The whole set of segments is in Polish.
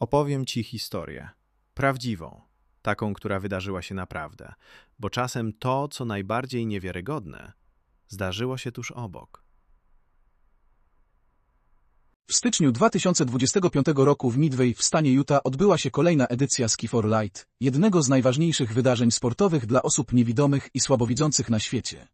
Opowiem ci historię. Prawdziwą. Taką, która wydarzyła się naprawdę. Bo czasem to, co najbardziej niewiarygodne, zdarzyło się tuż obok. W styczniu 2025 roku w Midway w stanie Utah odbyła się kolejna edycja Ski for Light, jednego z najważniejszych wydarzeń sportowych dla osób niewidomych i słabowidzących na świecie.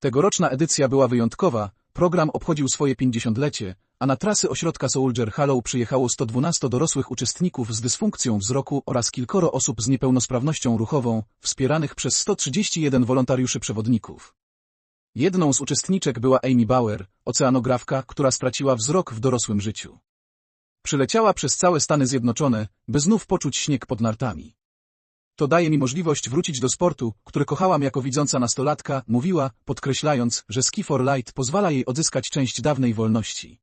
Tegoroczna edycja była wyjątkowa, program obchodził swoje 50-lecie, a na trasy ośrodka Soldier Hollow przyjechało 112 dorosłych uczestników z dysfunkcją wzroku oraz kilkoro osób z niepełnosprawnością ruchową, wspieranych przez 131 wolontariuszy przewodników. Jedną z uczestniczek była Amy Bauer, oceanografka, która straciła wzrok w dorosłym życiu. Przyleciała przez całe Stany Zjednoczone, by znów poczuć śnieg pod nartami. To daje mi możliwość wrócić do sportu, który kochałam jako widząca nastolatka, mówiła, podkreślając, że Ski for Light pozwala jej odzyskać część dawnej wolności.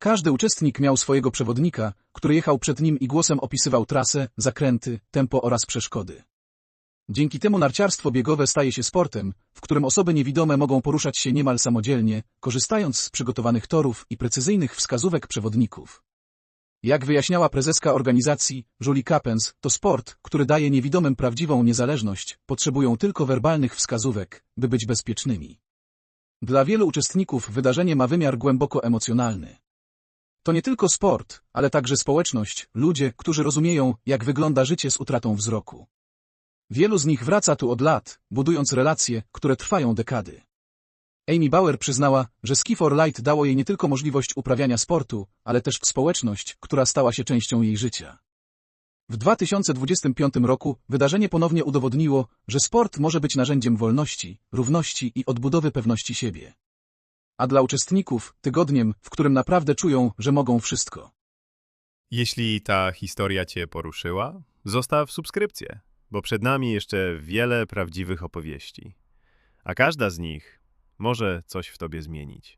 Każdy uczestnik miał swojego przewodnika, który jechał przed nim i głosem opisywał trasę, zakręty, tempo oraz przeszkody. Dzięki temu narciarstwo biegowe staje się sportem, w którym osoby niewidome mogą poruszać się niemal samodzielnie, korzystając z przygotowanych torów i precyzyjnych wskazówek przewodników. Jak wyjaśniała prezeska organizacji, Julie Capens, to sport, który daje niewidomym prawdziwą niezależność, potrzebują tylko werbalnych wskazówek, by być bezpiecznymi. Dla wielu uczestników wydarzenie ma wymiar głęboko emocjonalny. To nie tylko sport, ale także społeczność, ludzie, którzy rozumieją, jak wygląda życie z utratą wzroku. Wielu z nich wraca tu od lat, budując relacje, które trwają dekady. Amy Bauer przyznała, że Ski for Light dało jej nie tylko możliwość uprawiania sportu, ale też społeczność, która stała się częścią jej życia. W 2025 roku wydarzenie ponownie udowodniło, że sport może być narzędziem wolności, równości i odbudowy pewności siebie. A dla uczestników tygodniem, w którym naprawdę czują, że mogą wszystko. Jeśli ta historia Cię poruszyła, zostaw subskrypcję, bo przed nami jeszcze wiele prawdziwych opowieści. A każda z nich może coś w Tobie zmienić.